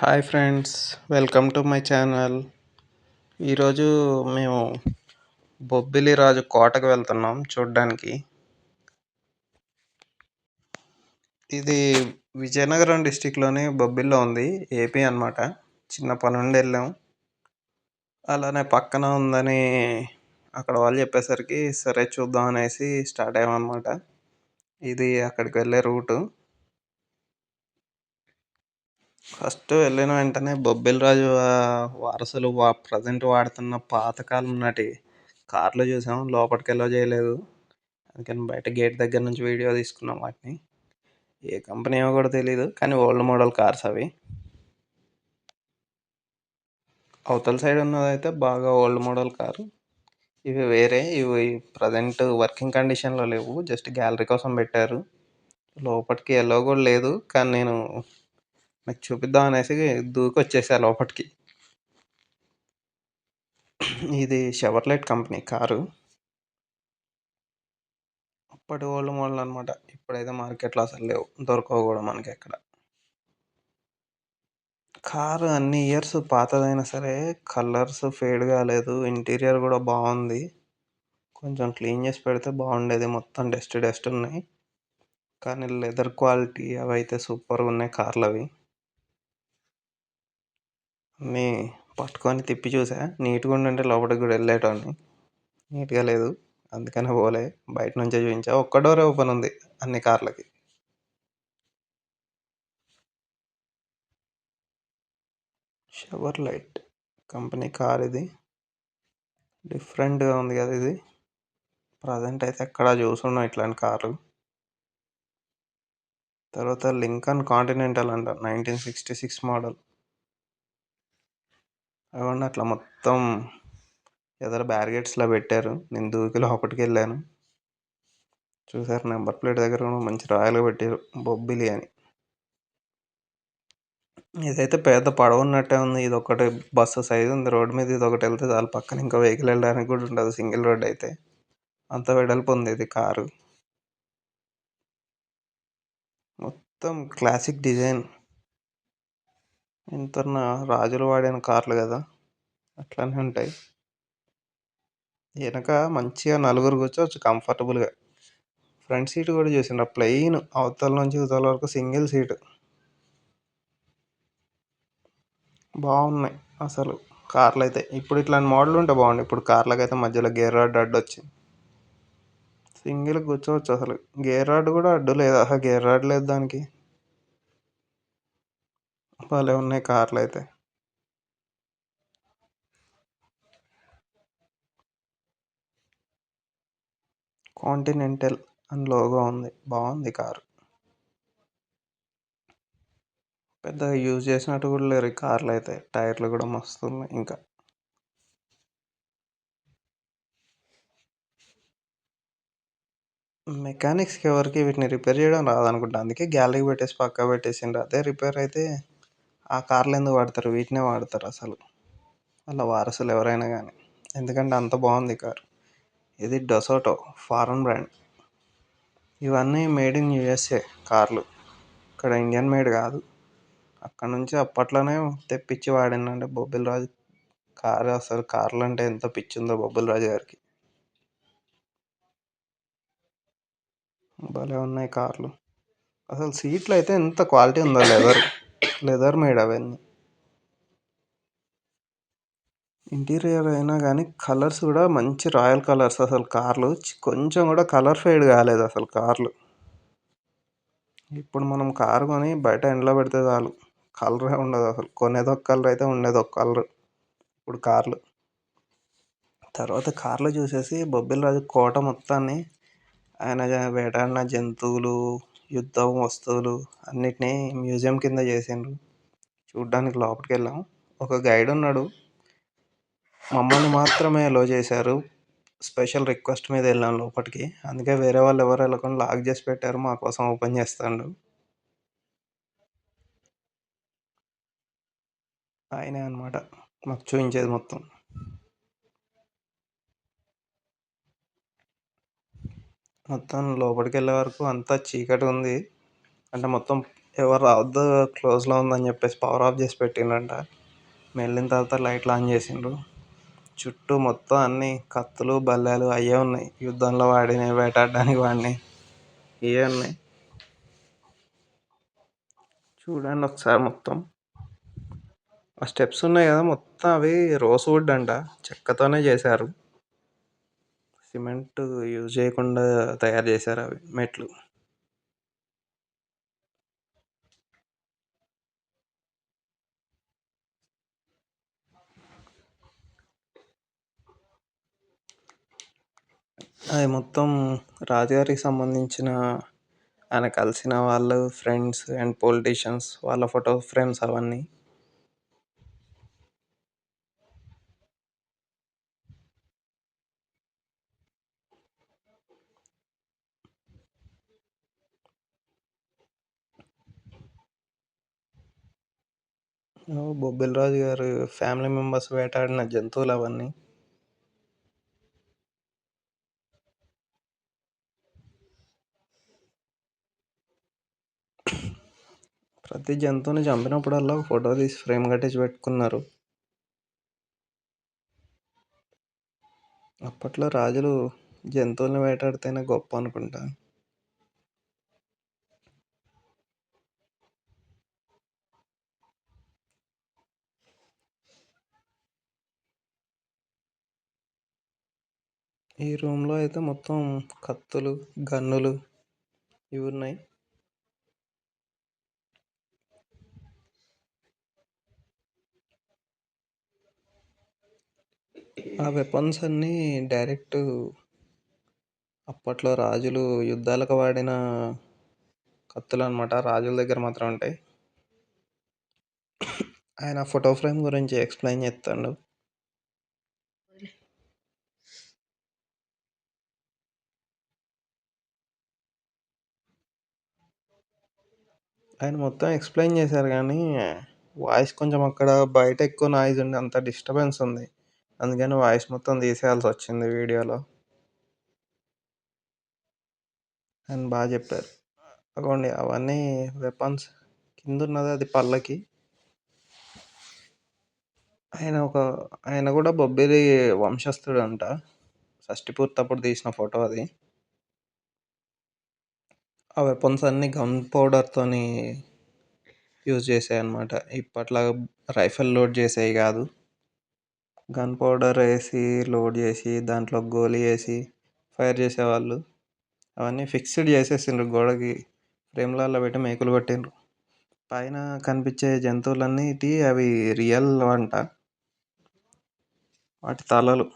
Hi friends welcome to my channel. ఈరోజు మేము బొబ్బిలి రాజు కోటకు వెళ్తున్నాం చూడ్డానికి. ఇది విజయనగరం డిస్టిక్లోని బొబ్బిల్లో ఉంది ఏపీ అనమాట చిన్న పని నుండి వెళ్ళాం. అలానే పక్కన ఉందని అక్కడ వాళ్ళు చెప్పేసరికి సరే చూద్దాం అనేసి స్టార్ట్ అయ్యామన్నమాట. ఇది అక్కడికి వెళ్ళే రూటు. ఫస్ట్ వెళ్ళిన వెంటనే బొబ్బిలి రాజు వారసులు వా ప్రజెంట్ వాడుతున్న పాతకాలం నాటి కార్లు చూసాం. లోపలికి వెళ్ళ చేయలేదు. అందుకని బయట గేట్ దగ్గర నుంచి వీడియో తీసుకున్నాం వాటిని. ఏ కంపెనీ ఏమో కూడా తెలియదు కానీ ఓల్డ్ మోడల్ కార్స్ అవి. అవతల సైడ్ ఉన్నదైతే బాగా ఓల్డ్ మోడల్ కారు. ఇవి వేరే ఇవి ప్రజెంట్ వర్కింగ్ కండిషన్లో లేవు. జస్ట్ గ్యాలరీ కోసం పెట్టారు. లోపలికి ఎల్లో కూడా లేదు కానీ నేను నాకు చూపిద్దాం అనేసి దూకి వచ్చేసా లోపలికి ఇది షవర్లైట్ కంపెనీ కారు. అప్పటి ఓల్డ్ మోడల్ అనమాట ఇప్పుడైతే మార్కెట్లో అసలు లేవు. దొరకవు కూడా మనకి ఎక్కడ. కారు అన్ని ఇయర్స్ పాతదైనా సరే కలర్స్ ఫేడ్ కాలేదు ఇంటీరియర్ కూడా బాగుంది. కొంచెం క్లీన్ చేసి పెడితే బాగుండేది. మొత్తం డస్ట్ డస్ట్ ఉన్నాయి. కానీ లెదర్ క్వాలిటీ అవి అయితే సూపర్గా ఉన్నాయి కార్లు అవి అన్నీ పట్టుకొని తిప్పి చూసా. నీట్గా ఉండంటే లోపలికి కూడా వెళ్ళేటోడిని. నీట్గా లేదు. అందుకనే పోలే. బయట నుంచే చూపించా ఒక్క డోరే ఓపెన్ ఉంది అన్ని కార్లకి. షవర్ లైట్ కంపెనీ కార్ ఇది. డిఫరెంట్గా ఉంది కదా ఇది. ప్రజెంట్ అయితే ఎక్కడా చూసున్నాం ఇట్లాంటి కారు తర్వాత లింకన్ కాంటినెంటల్ అంట. Nineteen sixty six model. అవ్వండి అట్లా మొత్తం ఎదర బ్యారిగేట్స్లో పెట్టారు. నేను దూకి లోపలికి వెళ్ళాను. చూసారు నెంబర్ ప్లేట్ దగ్గర కూడా మంచి రాయలు పెట్టారు. బొబ్బిలి అని. ఇదైతే పెద్ద పడవ ఉన్నట్టే ఉంది. ఇది ఒకటి బస్సు సైజు ఉంది. రోడ్డు మీద ఇది ఒకటి వెళ్తే చాలా. పక్కన ఇంకా వెహికల్ వెళ్ళడానికి కూడా ఉండదు. సింగిల్ రోడ్ అయితే. అంత వెడల్పు ఉంది ఇది కారు. మొత్తం క్లాసిక్ డిజైన్ ఎంత రాజులు వాడిన కార్లు కదా అట్లానే ఉంటాయి. వెనక మంచిగా నలుగురు కూర్చోవచ్చు కంఫర్టబుల్గా ఫ్రంట్ సీట్ కూడా చూసిండ్రు ప్లెయిన్ అవతల నుంచి ఇవతల వరకు సింగిల్ సీటు బాగున్నాయి అసలు కార్లు అయితే. ఇప్పుడు ఇట్లాంటి మోడల్ ఉంటే బాగుండు. ఇప్పుడు కార్లకు అయితే మధ్యలో గేర్ రాడ్ అడ్డు వచ్చింది. సింగిల్ కూర్చోవచ్చు అసలు. గేర్ రాడ్ కూడా అడ్డు లేదు. అసలు గేర్ రాడ్ లేదు దానికి. భలే ఉన్నాయి కార్లు అయితే. కాంటినెంటల్ అని లోగో ఉంది. బాగుంది కారు. పెద్దగా యూజ్ చేసినట్టు కూడా లేరు ఈ కార్లు అయితే. టైర్లు కూడా మస్తు ఉన్నాయి ఇంకా. మెకానిక్స్కి ఎవరికి వీటిని రిపేర్ చేయడం రాదనుకుంటా. అందుకే గ్యాలరీకి పెట్టేసి పక్క పెట్టేసిండ్రు. అదే రిపేర్ అయితే ఆ కార్లు ఎందుకు వాడతారు? వీటినే వాడతారు అసలు. వాళ్ళ వారసులు ఎవరైనా కానీ ఎందుకంటే అంత బాగుంది కారు. ఇది డొసోటో ఫారెన్ బ్రాండ్. ఇవన్నీ మేడ్ ఇన్ యూఎస్ఏ కార్లు. ఇక్కడ ఇండియన్ మేడ్ కాదు. అక్కడ నుంచి అప్పట్లోనే తెప్పించి వాడినంటే బొబ్బిల్ రాజు కారు అసలు కార్లు అంటే ఎంత పిచ్చిందో బొబ్బిల్ రాజు గారికి. భలే ఉన్నాయి కార్లు. అసలు సీట్లు అయితే ఎంత క్వాలిటీ ఉందో లెదర్ లెదర్ మేడ్ అవన్నీ. ఇంటీరియర్ అయినా కానీ కలర్స్ కూడా మంచి రాయల్ కలర్స్ అసలు కార్లు. కొంచెం కూడా కలర్ ఫేడ్ కాలేదు అసలు కార్లు. ఇప్పుడు మనం కారు కొని బయట ఎండలో పెడితే చాలు. కలరే ఉండదు అసలు. కొనేది ఒక కలర్ అయితే ఉండేది ఒక కలర్. ఇప్పుడు కార్లు. తర్వాత కార్లు చూసేసి బొబ్బిల్ రాజు కోట మొత్తాన్ని ఆయన వేటాడిన జంతువులు యుద్ధం వస్తువులు అన్నిటినీ మ్యూజియం కింద చేసిండ్రు. చూడ్డానికి లోపలికి వెళ్ళాం. ఒక గైడ్ ఉన్నాడు. మమ్మల్ని మాత్రమే అలో చేశారు. స్పెషల్ రిక్వెస్ట్ మీద వెళ్ళాం లోపలికి. అందుకే వేరే వాళ్ళు ఎవరు వెళ్ళకుండా లాక్ చేసి పెట్టారు. మా కోసం ఓపెన్ చేస్తాడు. ఆయనే అనమాట మాకు చూపించేది మొత్తం. మొత్తం లోపలికి వెళ్ళే వరకు అంతా చీకటి ఉంది. అంటే మొత్తం ఎవరు రావద్దు క్లోజ్లో ఉందని చెప్పేసి పవర్ ఆఫ్ చేసి పెట్టిండంట. వెళ్ళిన తర్వాత లైట్లు ఆన్ చేసిండ్రు చుట్టూ మొత్తం అన్ని కత్తులు బల్లెలు అవే ఉన్నాయి. యుద్ధంలో వాడినవి వేటాడడానికి వాడిని ఇవే ఉన్నాయి. చూడండి ఒకసారి మొత్తం. ఆ స్టెప్స్ ఉన్నాయి కదా మొత్తం అవి రోస్ వుడ్ అంట. చెక్కతోనే చేశారు. సిమెంట్ యూజ్ చేయకుండా తయారు చేశారు అవి మెట్లు. అది మొత్తం రాజుగారికి సంబంధించిన ఆయన కలిసిన వాళ్ళు ఫ్రెండ్స్ అండ్ పొలిటీషియన్స్ వాళ్ళ ఫోటో ఫ్రేమ్స్ అవన్నీ. బొబ్బిల్ రాజు గారు ఫ్యామిలీ మెంబర్స్ వేటాడిన జంతువులు అవన్నీ? ప్రతి జంతువుని చంపినప్పుడల్లా ఫోటో తీసి ఫ్రేమ్ కట్టించి పెట్టుకున్నారు. అప్పట్లో రాజులు జంతువులను వేటాడితేనే గొప్ప అనుకుంటా. ఈ రూమ్లో అయితే మొత్తం కత్తులు గన్నులు ఇవి ఉన్నాయి. ఆ వెపన్స్ అన్నీ డైరెక్ట్ అప్పట్లో రాజులు యుద్ధాలకు వాడిన కత్తులు అనమాట రాజుల దగ్గర మాత్రం ఉంటాయి. ఆయన ఫోటో ఫ్రేమ్ గురించి ఎక్స్ప్లెయిన్ చేస్తాడు. ఆయన మొత్తం ఎక్స్ప్లెయిన్ చేశారు కానీ వాయిస్ కొంచెం అక్కడ బయట ఎక్కువ నాయిస్ ఉండి అంత డిస్టర్బెన్స్ ఉంది. అందుకని వాయిస్ మొత్తం తీసేయాల్సి వచ్చింది వీడియోలో. అని బాగా చెప్పారు. అగోండి అవన్నీ వెపన్స్ కింద ఉన్నది అది పల్లకి ఆయన ఒక ఆయన కూడా బొబ్బిలి వంశస్థుడు అంట షష్టి పూర్తప్పుడు తీసిన ఫోటో అది. ఆ వెపన్స్ అన్నీ గన్ పౌడర్తోని యూజ్ చేసాయి అనమాట ఇప్పట్లో రైఫిల్ లోడ్ చేసేవి కాదు. గన్ పౌడర్ వేసి లోడ్ చేసి దాంట్లో గోలీ వేసి ఫైర్ చేసేవాళ్ళు. అవన్నీ ఫిక్స్డ్ చేసేసిండ్రు గోడకి. ఫ్రేమ్లలో పెట్టి మేకులు కొట్టిండ్రు పైన కనిపించే జంతువులన్నిటి అవి రియల్ అంట. వాటి తలలు.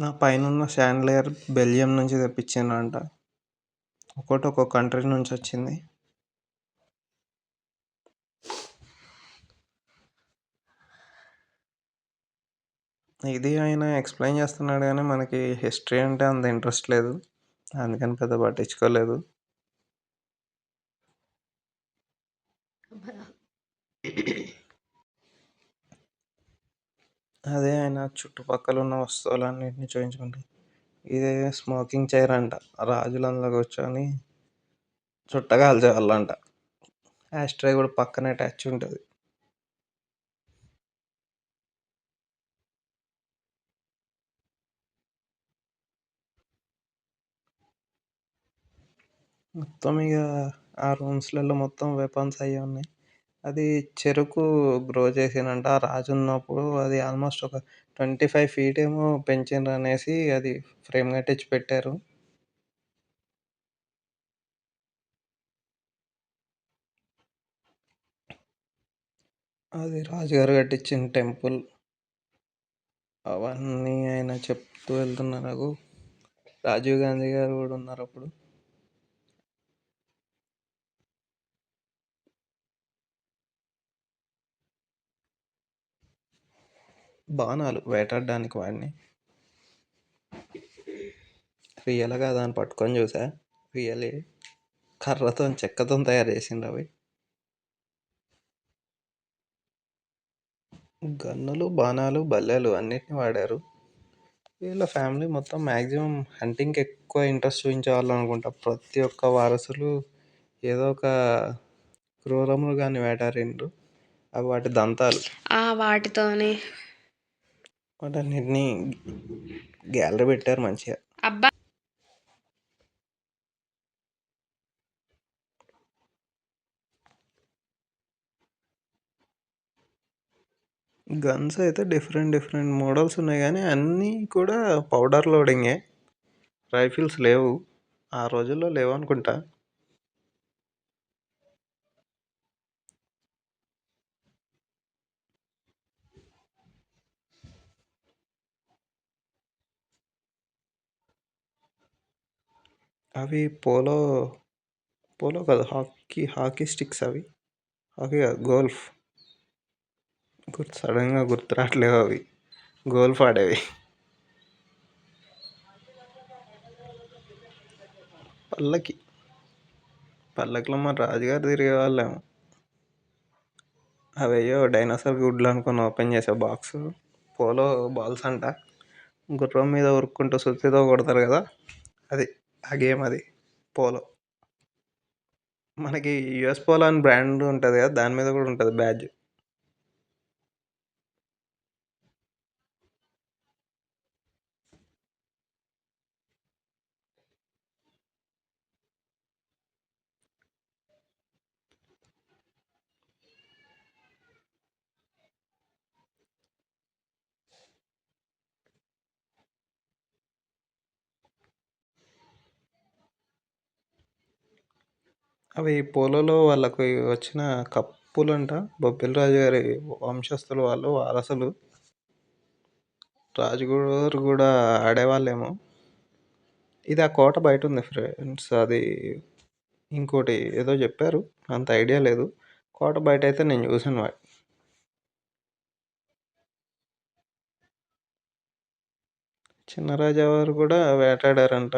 నా పైన ఉన్న శాండ్లేయర్ బెల్జియం నుంచి తెప్పించిండ్రంట. ఒక్కొక్కటి ఒక్కొక్క కంట్రీ నుంచి వచ్చింది. ఇది ఆయన ఎక్స్ప్లెయిన్ చేస్తున్నాడు కానీ మనకి హిస్టరీ అంటే అంత ఇంట్రెస్ట్ లేదు. అందుకని పెద్ద పట్టించుకోలేదు. అదే ఆయన చుట్టుపక్కల ఉన్న వస్తువులన్నింటినీ చూపించుకుంటే ఇదే స్మోకింగ్ చైర్ అంట. రాజులు అందులో కూర్చొని చుట్ట కాల్చేవాళ్ళంట యాస్ట్రే కూడా పక్కన అటాచ్ ఉంటుంది. మొత్తం ఇక ఆ రూమ్స్లలో మొత్తం వెపన్స్ అవి ఉన్నాయి. అది చెరుకు గ్రో చేసిండంట ఆ రాజు ఉన్నప్పుడు అది ఆల్మోస్ట్ ఒక ట్వంటీ ఫైవ్ ఫీట్ ఏమో పెంచిండ్రు అనేసి అది ఫ్రేమ్ కట్టించి పెట్టారు అది రాజుగారు కట్టించిన టెంపుల్ అవన్నీ ఆయన చెప్తూ వెళ్తున్నారు రాజీవ్ గాంధీ గారు కూడా ఉన్నారు అప్పుడు. బాణాలు వేటాడడానికి వాడిని. రియల్గా దాన్ని పట్టుకొని చూసా. రియలే కర్రతో చెక్కతో తయారు చేసిండ్రు అవి. గన్నులు బాణాలు బల్లెలు అన్నిటిని వాడారు. వీళ్ళ ఫ్యామిలీ మొత్తం మ్యాక్సిమం హంటింగ్కి ఎక్కువ ఇంట్రెస్ట్ చూపించే అనుకుంటా. ప్రతి ఒక్క వారసులు ఏదో ఒక క్రూర మృగాన్ని వేటాడిండ్రు. అవి వాటి దంతాలు. వాటితోనే వాటన్నిటిని గ్యాలరీ పెట్టారు మంచిగా. అబ్బా! గన్స్ అయితే డిఫరెంట్ డిఫరెంట్ మోడల్స్ ఉన్నాయి కానీ అన్నీ కూడా పౌడర్ లోడింగే రైఫిల్స్ లేవు. ఆ రోజుల్లో లేవు అనుకుంటా అవి పోలో పోలో కాదు హాకీ హాకీ స్టిక్స్ అవి. హాకీ కాదు గోల్ఫ్. గుర్తు సడన్గా గుర్తు రావట్లేవు అవి. గోల్ఫ్ ఆడేవి. పల్లకి. పల్లకిలో మా రాజుగారు తిరిగే వాళ్ళేమో అవేయో డైనోసార్ గుడ్లు అనుకుని ఓపెన్ చేసే బాక్స్. పోలో బాల్స్ అంట. గుర్రం మీద ఉరుక్కుంటూ సుత్తితో కొడతారు కదా అది. ఆ గేమ్ అది పోలో. మనకి యుఎస్ పోలో అని బ్రాండ్ ఉంటుంది కదా దాని మీద కూడా ఉంటుంది బ్యాడ్జ్. అవి పోలోలో వాళ్ళకి వచ్చిన కప్పులంట. బొబ్బిల్ రాజు గారి వంశస్థులు వాళ్ళు వారసులు. రాజుగారు కూడా ఆడేవాళ్ళేమో. ఇది ఆ కోట బయట ఉంది ఫ్రెండ్స్. అది ఇంకోటి ఏదో చెప్పారు. అంత ఐడియా లేదు. కోట బయట అయితే నేను చూసాను వాటి. చిన్నరాజా వారు కూడా వేటాడారంట.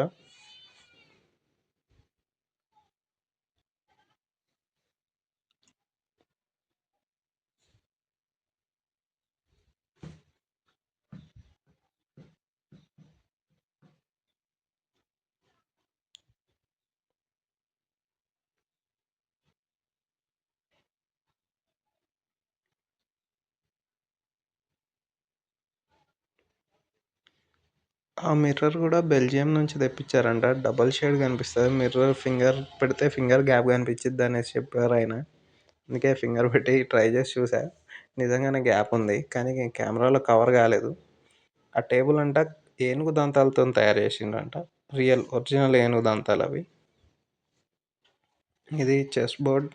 ఆ మిర్రర్ కూడా బెల్జియం నుంచి తెప్పించారంట. డబల్ షేడ్ కనిపిస్తుంది. మిర్రర్ ఫింగర్ పెడితే ఫింగర్ గ్యాప్ కనిపించిద్ది అనేసి చెప్పారు ఆయన. అందుకే ఫింగర్ పెట్టి ట్రై చేసి చూసా. నిజంగానే గ్యాప్ ఉంది. కానీ కెమెరాలో కవర్ కాలేదు. ఆ టేబుల్ అంట ఏనుగు దంతాలతో తయారు చేసిండ్రంట. రియల్ ఒరిజినల్ ఏనుగు దంతాలు అవి. ఇది చెస్ బోర్డ్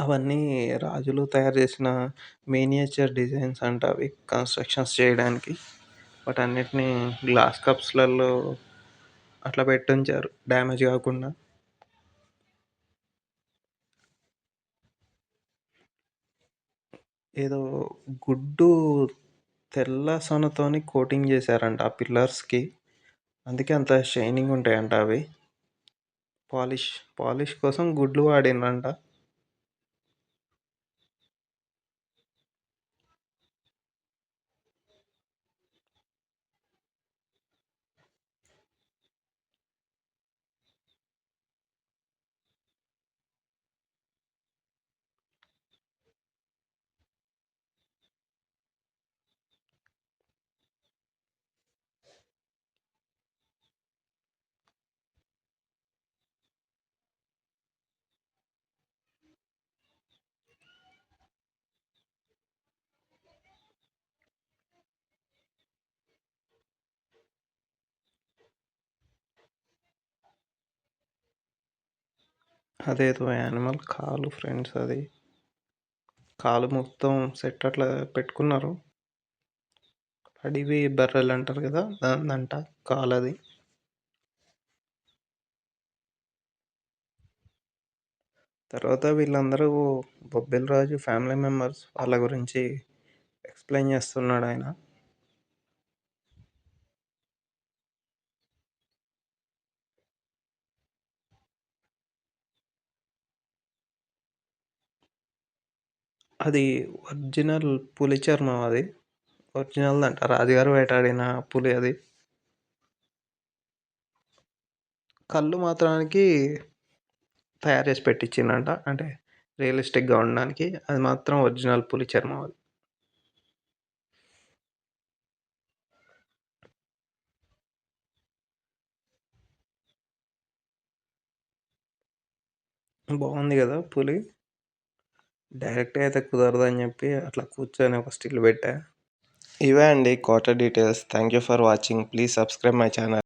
అవన్నీ రాజులు తయారు చేసిన మినియేచర్ డిజైన్స్ అంట అవి కన్స్ట్రక్షన్స్ చేయడానికి. వాటన్నిటిని గ్లాస్ కప్స్లలో అట్లా పెట్టి ఉంచారు డ్యామేజ్ కాకుండా. ఏదో గుడ్డు తెల్ల సొనతోని కోటింగ్ చేశారంట ఆ పిల్లర్స్కి అందుకే అంత షైనింగ్ ఉంటాయంట అవి. పాలిష్ పాలిష్ కోసం గుడ్లు వాడిండ్రంట అదేదో యానిమల్ కాలు ఫ్రెండ్స్ అది. కాలు మొత్తం సెట్ అట్లా పెట్టుకున్నారు. అడివి బర్రెలు అంటారు కదా దానిదంట కాలు అది తర్వాత వీళ్ళందరూ బొబ్బిల్ రాజు ఫ్యామిలీ మెంబర్స్ వాళ్ళ గురించి ఎక్స్ప్లెయిన్ చేస్తున్నాడు ఆయన. అది ఒరిజినల్ పులి చర్మం అది. ఒరిజినల్ అంట. రాజుగారు వేటాడిన పులి అది. కళ్ళు మాత్రానికి తయారు చేసి పెట్టించిండంట. అంటే రియలిస్టిక్గా ఉండడానికి అది మాత్రం ఒరిజినల్ పులి చర్మం అది. బాగుంది కదా పులి. డైరెక్ట్గా అయితే కుదరదు అని చెప్పి అట్లా కూర్చొని ఒక స్టిల్ పెట్టా. ఇవే అండి quarter details thank you for watching please subscribe my channel